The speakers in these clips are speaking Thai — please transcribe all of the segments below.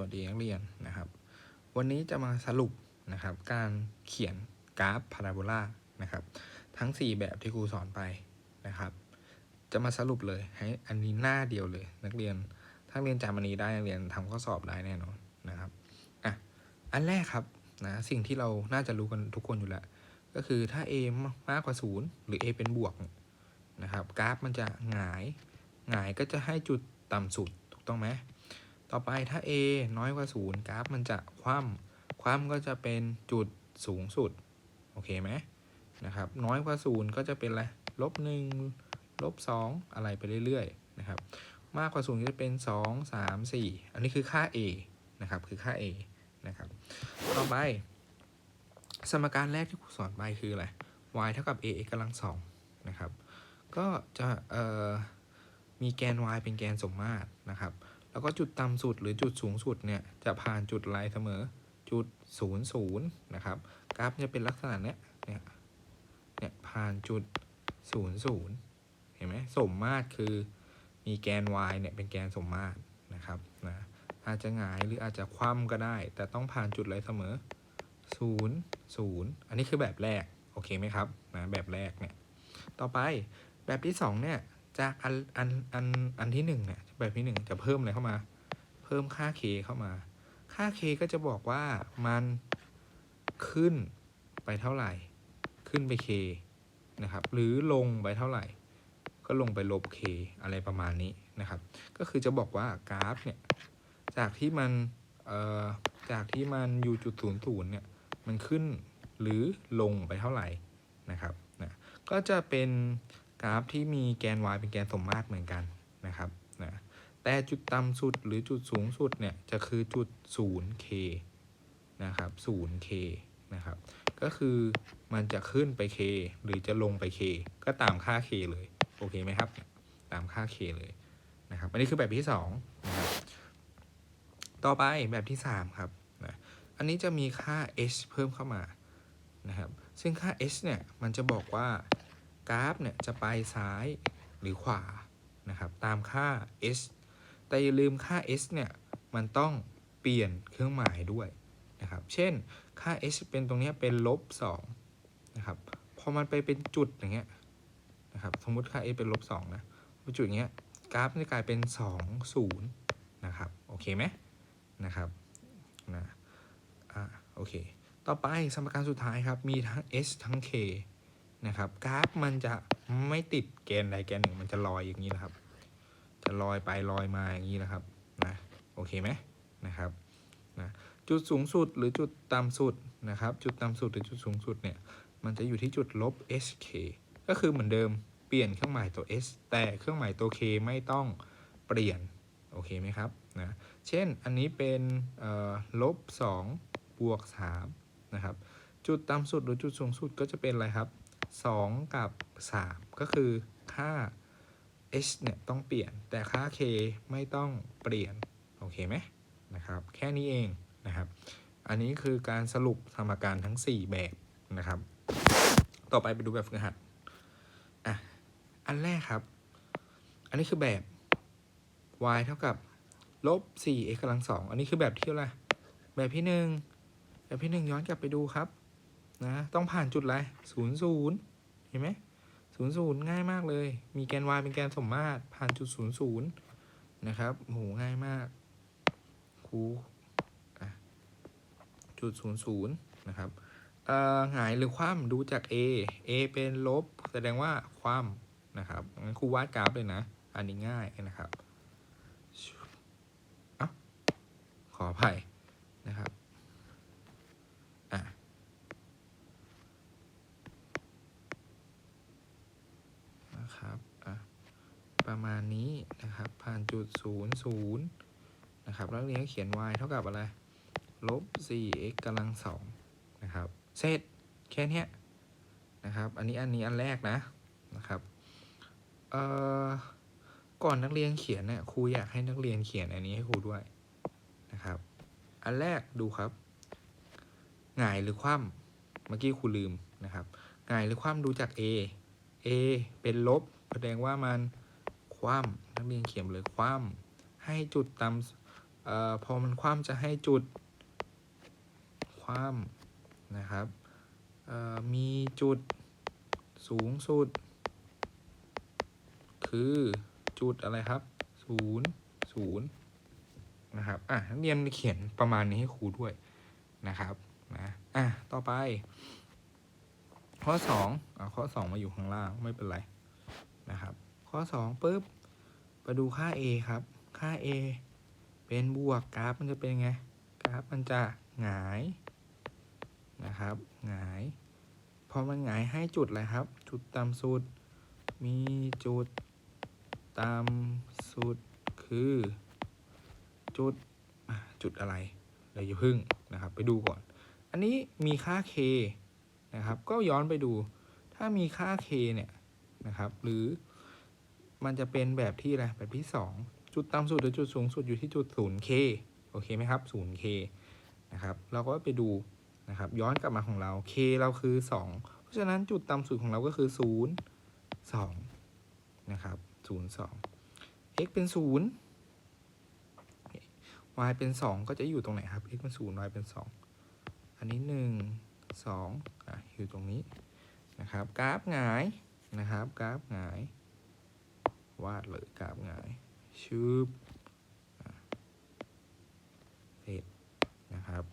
วัสดีนักเรียนนะครับ วันนี้จะมาสรุปนะครับ การเขียนกราฟพาราโบลานะครับ ทั้ง 4 แบบที่ครูสอนไปนะครับ จะมาสรุปเลยให้อันนี้หน้าเดียวเลย นักเรียนถ้าเรียนจำอันนี้ได้นักเรียนทำข้อสอบได้แน่นอนนะครับอะอันแรกครับนะสิ่งที่เราน่าจะรู้กันทุกคนอยู่แล้ว ก็คือถ้า a มากกว่า 0 หรือ a เป็นบวกนะครับ กราฟมันจะหงายหงายก็จะให้จุดต่ำสุดถูกต้องไหม ต่อไปถ้า a น้อยกว่า 0 กราฟมันจะคว่ำคว่ำก็จะเป็นจุดสูงสุด โอเคไหมนะครับ น้อยกว่า 0 ก็จะเป็นอะไรลบ1ลบ2อะไรไปเรื่อยๆนะครับ มากกว่า 0 ก็จะเป็น 2 3 4 อันนี้คือค่า a นะครับ คือค่า a นะครับ ต่อไป สมการแรกที่ครูสอนไปคืออะไร y เท่ากับ a x กำลังสองนะครับ ก็จะมีแกน y เป็นแกนสมมาตรนะครับ แล้วก็จุดต่ำสุดหรือจุดสูงสุดเนี่ยจะผ่านจุดอะไรเสมอจุดศูนย์ศูนย์นะครับกราฟจะเป็นลักษณะเนี้ยเนี่ยเนี่ยผ่านจุดศูนย์ศูนย์เห็นไหมสมมาตรคือมีแกน y เนี่ยเป็นแกนสมมาตรนะครับนะอาจจะหงายหรืออาจจะคว่ำก็ได้ แต่ต้องผ่านจุดอะไรเสมอศูนย์ศูนย์อันนี้คือแบบแรก โอเคไหมครับนะแบบแรกเนี่ยต่อไปแบบที่สองเนี่ยจากอันอันอันอันที่หนึ่งเนี่ย แบบที่หนึ่งจะเพิ่มอะไรเข้ามา เพิ่มค่า k เข้ามา ค่า k ก็จะบอกว่ามันขึ้นไปเท่าไหร่ ขึ้นไป k นะครับ หรือลงไปเท่าไหร่ ก็ลงไปลบ k อะไรประมาณนี้นะครับ ก็คือจะบอกว่ากราฟเนี่ยจากที่มันเอ่อจากที่มันอยู่จุดศูนย์ศูนย์เนี่ยมันขึ้นหรือลงไปเท่าไหร่นะครับนะก็จะเป็นกราฟที่มีแกน y เป็นแกนสมมาตรเหมือนกันนะครับ แต่จุดต่ำสุดหรือจุดสูงสุดเนี่ยจะคือจุด 0k นะครับ 0k นะครับ ก็คือมันจะขึ้นไป k หรือจะลงไป k ก็ตามค่า k เลย โอเคไหมครับ ตามค่า k เลยนะครับ อันนี้คือแบบที่2นะครับต่อไปแบบที่ 3 ครับนะอันนี้จะมีค่า h เพิ่มเข้ามานะครับ ซึ่งค่า h เนี่ยมันจะบอกว่ากราฟเนี่ยจะไปซ้ายหรือขวานะครับ ตามค่า h แต่อย่าลืมค่า h เนี่ยมันต้องเปลี่ยนเครื่องหมายด้วยนะครับ เช่นค่า h เป็นตรงนี้เป็นลบ2นะครับ พอมันไปเป็นจุดอย่างเงี้ยนะครับ สมมติค่า h เป็นลบ2นะจุดอย่างเงี้ยกราฟจะกลายเป็น 2 0นะครับ โอเคไหมนะครับนะอ่าโอเค ต่อไปสมการสุดท้ายครับ มีทั้ง h ทั้ง k นะครับ กราฟมันจะไม่ติดแกนใดแกนหนึ่ง มันจะลอยอย่างนี้นะครับ จะลอยไปลอยมาอย่างนี้นะครับนะโอเคไหมนะครับนะจุดสูงสุดหรือจุดต่ำสุดนะครับ จุดต่ำสุดหรือจุดสูงสุดเนี่ยมันจะอยู่ที่จุดลบ hk ก็คือเหมือนเดิมเปลี่ยนเครื่องหมายตัว s แต่เครื่องหมายตัว k ไม่ต้องเปลี่ยนโอเคไหมครับนะเช่นอันนี้เป็นลบ2บวก3นะครับจุดต่ำสุดหรือจุดสูงสุดก็จะเป็นอะไรครับ 2 กับ 3 ก็คือค่า h เนี่ยต้องเปลี่ยน แต่ค่า k ไม่ต้องเปลี่ยน โอเคไหมนะครับ แค่นี้เองนะครับ อันนี้คือการสรุปสมการทั้ง 4 แบบนะครับ ต่อไปไปดูแบบฝึกหัดอะอันแรกครับ อันนี้คือแบบ y เท่ากับลบ 4x กำลัง 2 อันนี้คือแบบที่อะไรแบบที่หนึ่งแบบที่หนึ่งย้อนกลับไปดูครับนะต้องผ่านจุดอะไรศูนย์ศูนย์เห็นไหม ศูนย์ศูนย์ง่ายมากเลย มีแกน y เป็นแกนสมมาตรผ่านจุดศูนย์ศูนย์นะครับโหง่ายมากครูจุดศูนย์ศูนย์นะครับเอ่อหงายหรือคว่ำดูจาก a a เป็นลบ แสดงว่าคว่ำนะครับงั้นครูวาดกราฟเลยนะ อันนี้ง่ายนะครับอะขออภัยนะครับอะ นะครับอะ ประมาณนี้นะครับผ่านจุดศูนย์ศูนย์นะครับแล้วเรียนเขียน y เท่ากับอะไรลบ 4x กำลังสองนะครับเสร็จแค่นี้นะครับอันนี้อันนี้อันแรกนะนะครับเอ่อก่อนนักเรียนเขียนเนี่ยครูอยากให้นักเรียนเขียนอันนี้ให้ครูด้วยนะครับ อันแรกดูครับหงายหรือคว่ำเมื่อกี้ครูลืมนะครับหงายหรือคว่ำดูจาก a a เป็นลบแสดงว่ามัน คว่ำนักเรียนเขียนเลยคว่ำให้จุดต่เอ่อพอมันคว่ำจะให้จุดคว่ำนะครับเอ่อมีจุดสูงสุด คือจุดอะไรครับศูนย์ศูนย์นะครับอะนักเรียนเขียนประมาณนี้ให้ครูด้วยนะครับนะอะต่อไป ข้อสองอะข้อสองมาอยู่ข้างล่างไม่เป็นไรนะครับ ข้อสองปุ๊บไปดูค่า a ครับ ค่า a เป็นบวกกราฟมันจะเป็นไง กราฟมันจะหงายนะครับหงายพอมันหงายให้จุดอะไรครับ จุดต่ำสุด มีจุดต่ำสุดคือ จุดจุดอะไรเราอย่าพึ่งนะครับ ไปดูก่อน อันนี้มีค่า k นะครับ ก็ย้อนไปดู ถ้ามีค่า k เนี่ยนะครับ หรือ มันจะเป็นแบบที่อะไรแบบที่ 2 จุดต่ำสุดหรือจุดสูงสุดอยู่ที่จุด 0k โอเคไหมครับ 0k นะครับ เราก็ไปดูนะครับ ย้อนกลับมาของเรา k เราคือ 2 เพราะฉะนั้นจุดต่ำสุดของเราก็คือ 0 2 นะครับ 0 2 x เป็น 0 y เป็น 2 ก็จะอยู่ตรงไหนครับ x เป็น 0 y เป็น 2 อันนี้ 1 2อะอยู่ตรงนี้นะครับ กราฟหงายนะครับ กราฟหงาย วาดเลยกราฟหงายชืบอะเสร็จนะครับ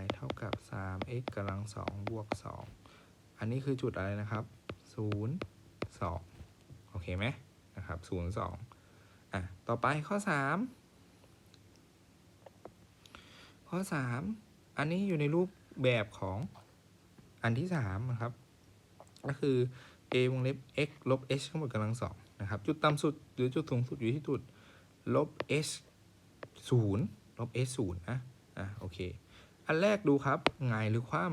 y เท่ากับ 3x กำลัง2บวก 2 อันนี้คือจุดอะไรนะครับ 0 2 โอเคไหมนะครับ0 2อะ ต่อไปข้อ 3 ข้อ 3 อันนี้อยู่ในรูปแบบของอันที่ 3 นะครับ ก็คือ a วงเล็บ x ลบ h ทั้งหมดกำลังสอง นะครับ จุดต่ำสุดหรือจุดสูงสุดอยู่ที่จุดลบ h 0ลบ h 0นะอะโอเค อันแรกดูครับหงายหรือคว่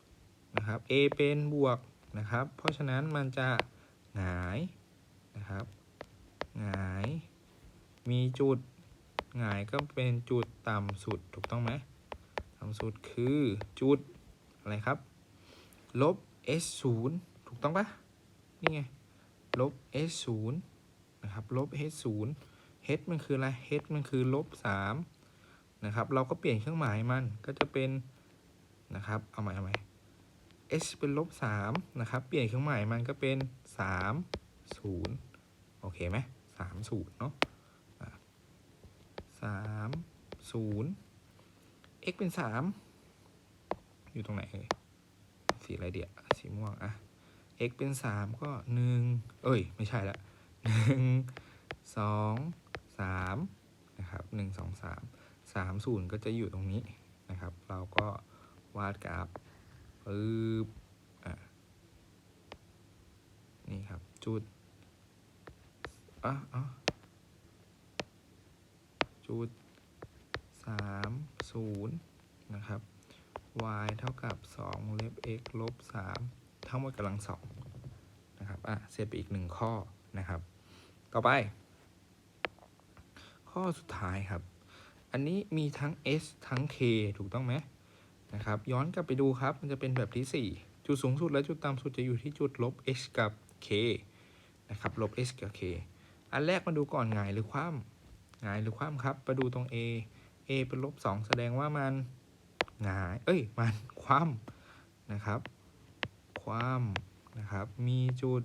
ำนะครับ a เป็นบวกนะครับ เพราะฉะนั้นมันจะหงายนะครับหงาย มีจุดหงายก็เป็นจุดต่ำสุดถูกต้องไหมต่ำสุดคือจุดอะไรครับ ลบ h 0ถูกต้องปะนี่ไง ลบ h 0นะครับ ลบ h 0 h มันคืออะไร h มันคือลบ3นะครับ เราก็เปลี่ยนเครื่องหมายมัน ก็จะเป็น นะครับ เอาใหม่เอาใหม่ h เป็นลบ3นะครับ เปลี่ยนเครื่องหมายมันก็เป็น 3 0 โอเคไหม3 0เนาะอะ3 0 x เป็น 3 อยู่ตรงไหนเอ่ยสีอะไรเดียวสีม่วงอะ x เป็น 3 ก็ 1 เอ้ย ไม่ใช่ละ 1 2 3 นะครับ 1 2 3 3 0 ก็จะอยู่ตรงนี้นะครับ เราก็วาดกราฟปึ๊บอะนี่ครับ จุดอะอะจุด 3 0 นะครับ y เท่ากับ2วงเล็บ x ลบ 3 ทั้งหมดกำลังสองนะครับอะเสร็จไปอีกหนึ่งข้อนะครับ ต่อไป ข้อสุดท้ายครับ อันนี้มีทั้ง s ทั้ง k ถูกต้องไหมนะครับ ย้อนกลับไปดูครับ มันจะเป็นแบบที่ 4 จุดสูงสุดและจุดต่ำสุดจะอยู่ที่จุดลบ h กับ k นะครับ ลบ h กับ k อันแรกมาดูก่อนหงายหรือคว่ำหงายหรือคว่ำครับ มาดูตรง a a เป็นลบ2แสดงว่ามันหงาย เอ้ย มันคว่ำนะครับ คว่ำนะครับ มีจุด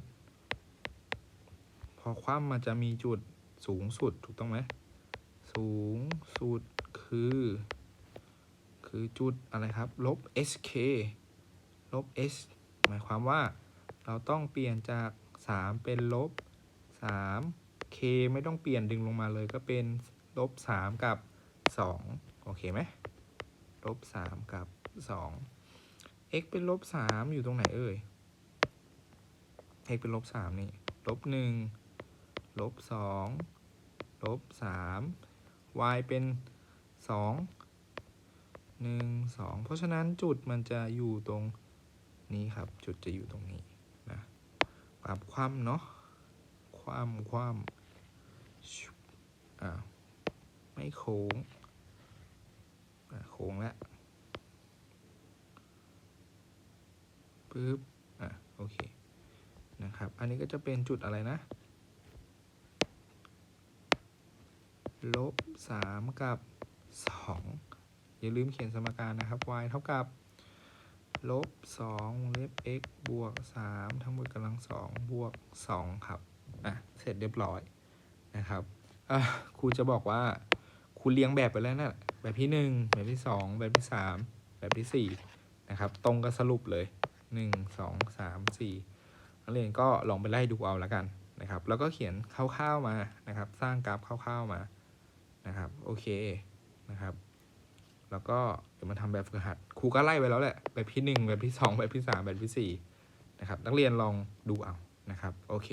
พอคว่ำมันจะมีจุดสูงสุดถูกต้องไหมสูงสุดคือ คือจุดอะไรครับ ลบ sk ลบ s หมายความว่าเราต้องเปลี่ยนจาก 3 เป็นลบ 3 k ไม่ต้องเปลี่ยนดึงลงมาเลยก็เป็นลบ 3 กับ 2 โอเคไหมลบสามกับสอง x เป็นลบสามอยู่ตรงไหนเอ่ย x เป็นลบสามนี่ ลบหนึ่ง ลบสอง ลบสาม y เป็นสอง หนึ่งสอง เพราะฉะนั้นจุดมันจะอยู่ตรงนี้ครับ จุดจะอยู่ตรงนี้นะปรับคว่ำเนาะ คว่ำคว่ำอ่าไม่โค้ง โค้งแล้ว ปึ๊บอะโอเคนะครับ อันนี้ก็จะเป็นจุดอะไรนะลบสามกับสองอย่าลืมเขียนสมการนะครับ y เท่ากับลบสองเล็บ x บวกสามทั้งหมดกำลังสองบวกสองครับอะเสร็จเรียบร้อยนะครับอะครูจะบอกว่าครูเรียงแบบไปแล้วนะ แบบที่หนึ่งแบบที่สองแบบที่สามแบบที่สี่นะครับ ตรงกับสรุปเลย หนึ่งสองสามสี่นักเรียนก็ลองไปไล่ดูเอาละกันนะครับ แล้วก็เขียนคร่าวๆมานะครับ สร้างกราฟคร่าวๆมานะครับ โอเคนะครับ แล้วก็เดี๋ยวมาทำแบบฝึกหัดครูก็ไล่ไว้แล้วแหละแบบที่หนึ่งแบบที่สองแบบที่สามแบบที่สี่นะครับ นักเรียนลองดูเอานะครับ โอเค